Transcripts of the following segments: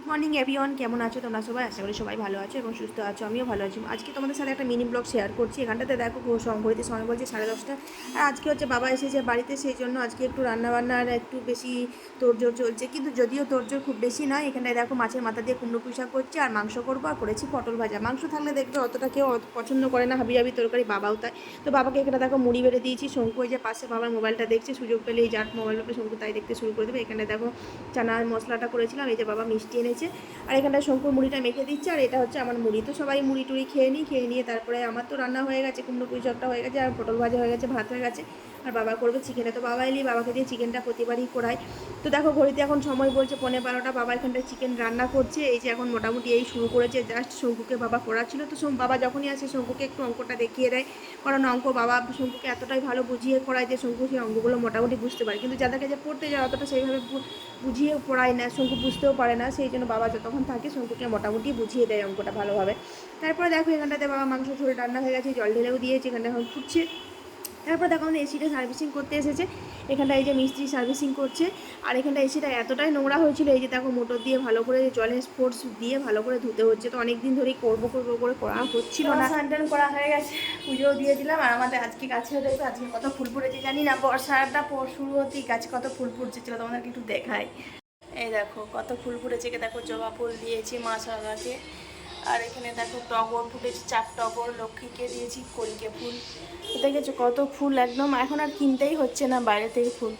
Good morning everyone কেমন আছো তোমরা সবাই? আশা করি সবাই ভালো আছো এবং সুস্থ আছো, আমিও ভালো আছি। আজকে তোমাদের সাথে একটা মিনি ব্লগ শেয়ার করছি। এখানটাতে দেখো ঘড়িতে সময় বলছে সাড়ে দশটা। আর আজকে হচ্ছে বাবা এসেছে বাড়িতে, সেই জন্য আজকে একটু রান্নাবান্নার একটু বেশি তোড়জোড় চলছে। কিন্তু যদিও তোড়জোড় খুব বেশি নয়, এখানটায় দেখো মাছের মাথা দিয়ে কুমড়ো শাক করছে আর মাংস করব আর করেছি পটল ভাজা। মাংস থাকলে দেখবে অতটা কেউ পছন্দ করে না হাবি হাবি তরকারি বাবাও তাই। তো বাবাকে এখানে দেখো মুড়ি বেড়ে দিয়েছি। শঙ্কু যে পাশে বাবার মোবাইলটা দেখছে, সুযোগ পেলে এই যার মোবাইল শঙ্কু তাই দেখতে শুরু করে দেবে। এখানে দেখো চানার মশলাটা করেছিলাম, এই যে বাবা মিষ্টি এনেছে আর এখানটা শঙ্কুর মুড়িটা মেখে দিচ্ছে, আর এটা হচ্ছে আমার মুড়ি। তো সবাই মুড়ি টুড়ি খেয়ে নিই, খেয়ে নিয়ে তারপরে আমার তো রান্না হয়ে গেছে, কুমড়ো পুঁই শাকটা হয়ে গেছে, আর পটল ভাজা হয়ে গেছে, ভাত হয়ে গেছে। আর বাবা করবে চিকেনে তো বাবা এলি বাবাকে দিয়ে চিকেনটা প্রতিবারই করাই। তো দেখো ঘড়িতে এখন সময় বলছে পনেরো বারোটা, বাবা এখানটা চিকেন রান্না করছে। এই যে এখন মোটামুটি এই শুরু করেছে জাস্ট শঙ্কুকে বাবা করাচ্ছিল তো বাবা যখনই আসে শঙ্কুকে একটু অঙ্কটা দেখিয়ে দেয়। কারণ অঙ্ক বাবা শঙ্কুকে এতটাই ভালো বুঝিয়ে করায় যে শঙ্কু সেই অঙ্কগুলো মোটামুটি বুঝতে পারে। কিন্তু যাদের কাছে পড়তে যায় অতটা সেইভাবে বুঝিয়ে পড়ায় না, শঙ্কু বুঝতেও পারে না, সেই বাবা যতক্ষণ থাকে শঙ্কুকে মোটামুটি বুঝিয়ে দেয় অঙ্কটা ভালোভাবে। তারপরে দেখো এখানটাতে বাবা মাংস ঝোল রান্না হয়ে গেছে, জল ঢেলেও দিয়েছে, এখানটা এখন ফুটছে। তারপর দেখো আমাদের এসিটা সার্ভিসিং করতে এসেছে এখানটা এই যে মিস্ত্রি সার্ভিসিং করছে। আর এখানটা এসিটা এতটাই নোংরা হয়েছিল, এই যে দেখো মোটর দিয়ে ভালো করে জলের স্পোর্টস দিয়ে ভালো করে ধুতে হচ্ছে। তো অনেক দিন ধরেই করব করব, করে করা হচ্ছিল না। স্নান করা হয়ে গেছে, পুজোও দিয়ে দিলাম। আর আমাদের আজকে গাছে দেখবে, আজকে কত ফুল ফুটেছে, জানি না। বর্ষাটা শুরু হতেই গাছে কত ফুল ফুটছে তোমাদেরকে একটু দেখাই। এই দেখো, কত ফুল ফুটেছে দেখো, জবা ফুল দিয়েছি মা সাগাকে আর এখানে দেখো টগর ফুটেছে, চার টগর, লক্ষ্মীকে দিয়েছি, কলিকে ফুল। দেখেছ কত ফুল একদম, এখন আর কিনতেই হচ্ছে না বাইরে থেকে ফুল।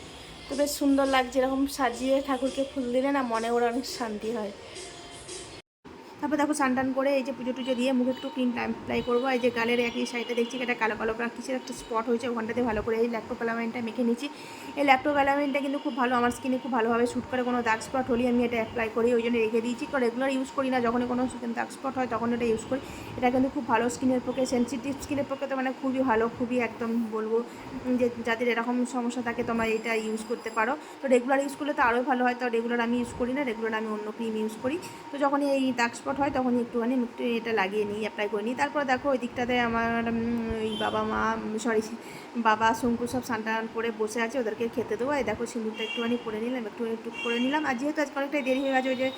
তো বেশ সুন্দর লাগছে, এরকম সাজিয়ে ঠাকুরকে ফুল দিলে না মনে ওরা অনেক শান্তি হয়। তারপর দেখো স্নান করে এই যে পুজো টুজো দিয়ে মুখে একটু ক্রিম অ্যাপ্লাই করব। এই যে গালের একই সাইডে দেখছি এটা কালো কালো কিসের একটা স্পট হয়েছে, ওখানটাতে ভালো করে এই ল্যাপটপ কালামেন্টটা মেখে নিচ্ছি। এই ল্যাপটপ কালামেন্টটা কিন্তু খুব ভালো, আমার স্কিনে খুব ভালোভাবে শ্যুট করে, কোনো দাগ স্পট হলেই আমি এটা অ্যাপ্লাই করি, ওই জন্য রেখে দিয়েছি। কারণ রেগুলার ইউজ করি না, যখনই কোনো দাগ স্পট হয় তখন এটা ইউজ করি। এটা কিন্তু খুব ভালো স্কিনের পক্ষে সেন্সিটিভ স্কিনের পক্ষে তো মানে খুবই ভালো, খুবই একদম বলব যে যাদের এরকম সমস্যা থাকে তোমরা এটা ইউজ করতে পারো। তো রেগুলার ইউজ করলে তো আরও ভালো হয়, তো রেগুলার আমি ইউজ করি না রেগুলার আমি অন্য ক্রিম ইউজ করি। তো যখনই এই দাগ স্পট হয় তখনই একটুখানি একটু এটা লাগিয়ে নিই অ্যাপ্লাই করে নিই। তারপর দেখো ওই দিকটাতে আমার ওই বাবা মা সরি বাবা, শঙ্কু সব সান্টান করে বসে আছে, ওদেরকে খেতে দেবো। আর দেখো সিঁদুরটা একটুখানি করে নিলাম একটু একটু করে নিলাম। আর যেহেতু আজকে অনেকটাই দেরি হয়ে গেছে, ওই যে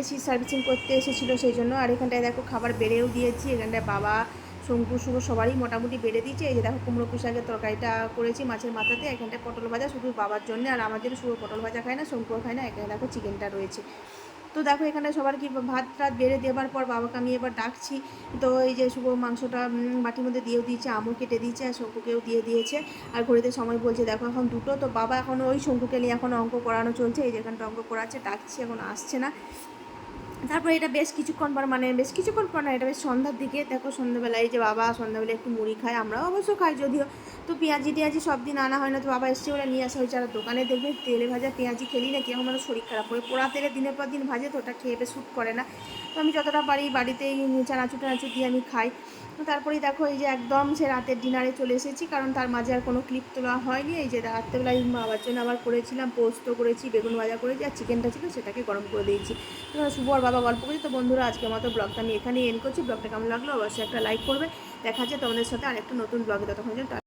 এসি সার্ভিসিং করতে এসেছিল সেই জন্য, আর এখানটায় দেখো খাবার বেড়েও দিয়েছি। এখানটায় বাবা, শঙ্কু, শুভ সবারই মোটামুটি বেড়ে দিয়েছে। এই যে দেখো কুমড়ো পুঁশাকের তরকারিটা করেছি মাছের মাথাতে। এখানটায় পটল ভাজা শুধু বাবার জন্য, আর আমাদের শুভ পটল ভাজা খায় না, শঙ্কুও খায় না। এখানে দেখো চিকেনটা রয়েছে। তো দেখো এখানে সবার কি ভাত টাত বেড়ে দেওয়ার পর বাবাকে আমি এবার ডাকছি। তো এই যে শুভ মাংসটা মাটির মধ্যে দিয়েও দিয়েছে, আমও কেটে দিয়েছে, আর শঙ্কুকেও দিয়ে দিয়েছে। আর ঘড়িতে সময় বলছে, দেখো এখন দুটো, তো বাবা এখন ওই শঙ্কুকে নিয়ে এখন অঙ্ক করানো চলছে। এই যেখানটা অঙ্ক করাচ্ছে, ডাকছি, এখন আসছে না। তারপরে এটা বেশ কিছুক্ষণ পর মানে বেশ কিছুক্ষণ পর না, এটা বেশ সন্ধ্যার দিকে। দেখো সন্ধ্যাবেলায় যে বাবা সন্ধ্যাবেলা একটু মুড়ি খায়, আমরাও অবশ্য খাই যদিও। তো পেঁয়াজি টিয়াজি সব দিন আনা হয় না, তো বাবা এসছে, ওরা নিয়ে আসা। হয়েছে আর দোকানে দেখবে, তেলে ভাজা পেঁয়াজি খেলি না, কীরকম আমার শরীর খারাপ করে। পোড়া তেলে দিনের পর দিন ভাজে, তো ওটা খেয়ে শ্যুট করে না। তো আমি যতটা পারি বাড়িতেই চানাচুর টানাচুর দিয়ে আমি খাই। তো তারপরেই দেখো, এই যে একদম সে রাতের ডিনারে চলে এসেছি, কারণ তার মাঝে আর কোনো ক্লিপ তোলা হয়নি। এই যে রাত্রেবেলায় বাবার জন্য আবার করেছিলাম, পোস্ত করেছি, বেগুন ভাজা করেছি, আর চিকেনটা ছিল সেটাকে গরম করে দিয়েছি। শুভ আর বাবা গল্প করছি তো বন্ধুরা, আজকে মতো ব্লগটা আমি এখানেই এন করছি। ব্লগটা কেমন লাগল অবশ্যই একটা লাইক করবে। দেখা যাচ্ছে তোমাদের সাথে আরেকটা নতুন ব্লগে। ততক্ষণ